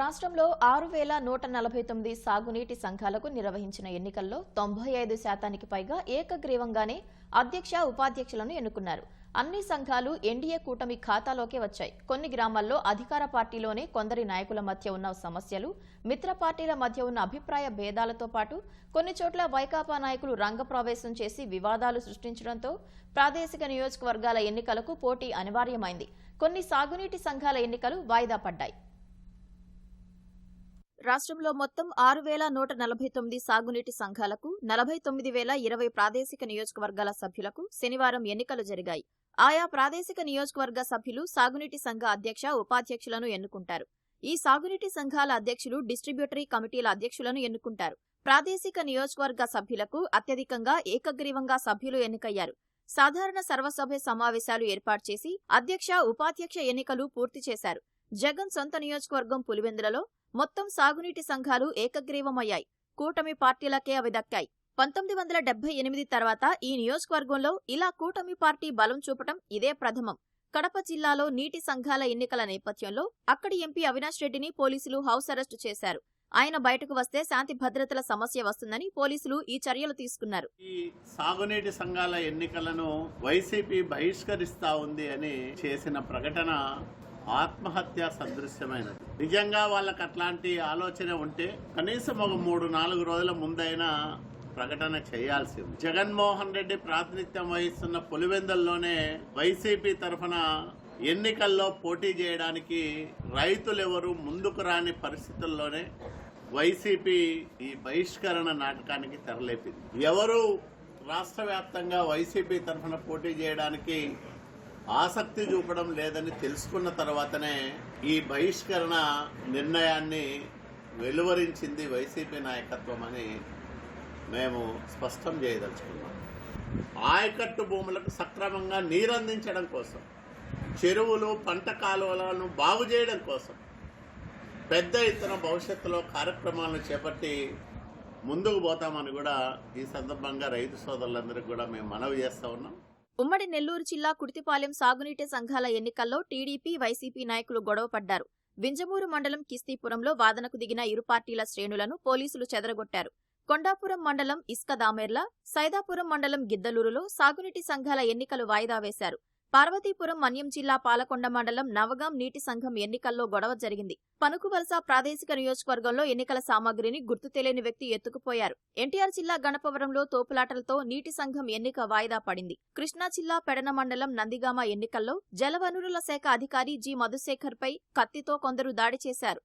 రాష్ట్రంలో ఆరు వేల నూట నలభై తొమ్మిది సాగునీటి సంఘాలకు నిర్వహించిన ఎన్నికల్లో తొంభై ఐదు శాతానికి పైగా ఏకగ్రీవంగానే అధ్యక్ష ఉపాధ్యక్షులను ఎన్నుకున్నారు. అన్ని సంఘాలు ఎన్డీఏ కూటమి ఖాతాలోకే వచ్చాయి. కొన్ని గ్రామాల్లో అధికార పార్టీలోనే కొందరి నాయకుల మధ్య ఉన్న సమస్యలు మిత్ర పార్టీల మధ్య ఉన్న అభిప్రాయ భేదాలతో పాటు కొన్ని చోట్ల వైకాపా నాయకులు రంగప్రవేశం చేసి వివాదాలు సృష్టించడంతో ప్రాదేశిక నియోజకవర్గాల ఎన్నికలకు పోటీ అనివార్యమైంది. కొన్ని సాగునీటి సంఘాల ఎన్నికలు వాయిదా పడ్డాయి. రాష్ట్రంలో మొత్తం ఆరు వేల నూట నలభై తొమ్మిది సాగునీటి సంఘాలకు నలభై తొమ్మిది వేల ఇరవై ప్రాదేశిక నియోజకవర్గాల సభ్యులకు శనివారం ఎన్నికలు జరిగాయి. ఆయా ప్రాదేశిక నియోజకవర్గ సభ్యులు సాగునీటి సంఘ అధ్యక్ష ఉపాధ్యక్షులను ఎన్నుకుంటారు. ఈ సాగునీటి సంఘాల అధ్యక్షులు డిస్ట్రిబ్యూటరీ కమిటీల అధ్యక్షులను ఎన్నుకుంటారు. ప్రాదేశిక నియోజకవర్గ సభ్యులకు అత్యధికంగా ఏకగ్రీవంగా సభ్యులు ఎన్నికయ్యారు. సాధారణ సర్వసభ్య సమావేశాలు ఏర్పాటు చేసి అధ్యక్ష ఉపాధ్యక్ష ఎన్నికలు పూర్తి చేశారు. జగన్ సొంత నియోజకవర్గం పులివెందులలో మొత్తం సాగునీటి సంఘాలు ఏకగ్రీవమయ్యాయి. కూటమి పార్టీలకే అవి దక్కాయి. పంతొమ్మిది వందల డెబ్బై ఎనిమిది తర్వాత ఈ నియోజకవర్గంలో ఇలా కూటమి పార్టీ బలం చూపటం ఇదే ప్రథమం. కడప జిల్లాలో నీటి సంఘాల ఎన్నికల నేపథ్యంలో అక్కడి ఎంపీ అవినాష్ రెడ్డిని పోలీసులు హౌస్ అరెస్టు చేశారు. ఆయన బయటకు వస్తే శాంతి భద్రతల సమస్య వస్తుందని పోలీసులు ఈ చర్యలు తీసుకున్నారు. ఈ సాగునీటి సంఘాల ఎన్నికలను వైసీపీ బహిష్కరిస్తా ఉంది అని చేసిన ప్రకటన ఆత్మహత్య సదృశ్యమైనది. నిజంగా వాళ్ళకి అట్లాంటి ఆలోచన ఉంటే కనీసం ఒక మూడు నాలుగు రోజుల ముందైనా ప్రకటన చేయాల్సింది. జగన్మోహన్ రెడ్డి ప్రాతినిధ్యం వహిస్తున్న పులివెందల్లోనే వైసీపీ తరఫున ఎన్నికల్లో పోటీ చేయడానికి రైతులు ఎవరు ముందుకు రాని పరిస్థితుల్లోనే వైసీపీ ఈ బహిష్కరణ నాటకానికి తెరలేపింది. ఎవరు రాష్ట్ర వ్యాప్తంగా వైసీపీ తరఫున పోటీ చేయడానికి ఆసక్తి చూపడం లేదని తెలుసుకున్న తర్వాతనే ఈ బహిష్కరణ నిర్ణయాన్ని వెలువరించింది వైసీపీ నాయకత్వం అని మేము స్పష్టం చేయదలుచుకున్నాం. ఆయకట్టు భూములకు సక్రమంగా నీరందించడం కోసం చెరువులు పంట కాలువలను బాగు చేయడం కోసం పెద్ద ఎత్తున భవిష్యత్తులో కార్యక్రమాలను చేపట్టి ముందుకు పోతామని కూడా ఈ సందర్భంగా రైతు సోదరులందరికీ కూడా మేము మనవి చేస్తా ఉన్నాం. ఉమ్మడి నెల్లూరు జిల్లా కుర్తిపాలెం సాగునీటి సంఘాల ఎన్నికల్లో టీడీపీ వైసీపీ నాయకులు గొడవపడ్డారు వింజమూరు మండలం కిస్తీపురంలో వాదనకు దిగిన ఇరు పార్టీల శ్రేణులను పోలీసులు చెదరగొట్టారు. కొండాపురం మండలం ఇస్క దామెర్ల సైదాపురం మండలం గిద్దలూరులో సాగునీటి సంఘాల ఎన్నికలు వాయిదా వేశారు. పార్వతీపురం మన్యం జిల్లా పాలకొండ మండలం నవగాం నీటి సంఘం ఎన్నికల్లో గొడవ జరిగింది. పనుకువలస ప్రాదేశిక నియోజకవర్గంలో ఎన్నికల సామాగ్రిని గుర్తు తెలియని వ్యక్తి ఎత్తుకుపోయారు. ఎన్టీఆర్ జిల్లా గణపవరంలో తోపులాటలతో నీటి సంఘం ఎన్నిక వాయిదా పడింది. కృష్ణా జిల్లా పెడన మండలం నందిగామ ఎన్నికల్లో జలవనరుల శాఖ అధికారి జి. మధుశేఖర్ పై కత్తితో కొందరు దాడి చేశారు.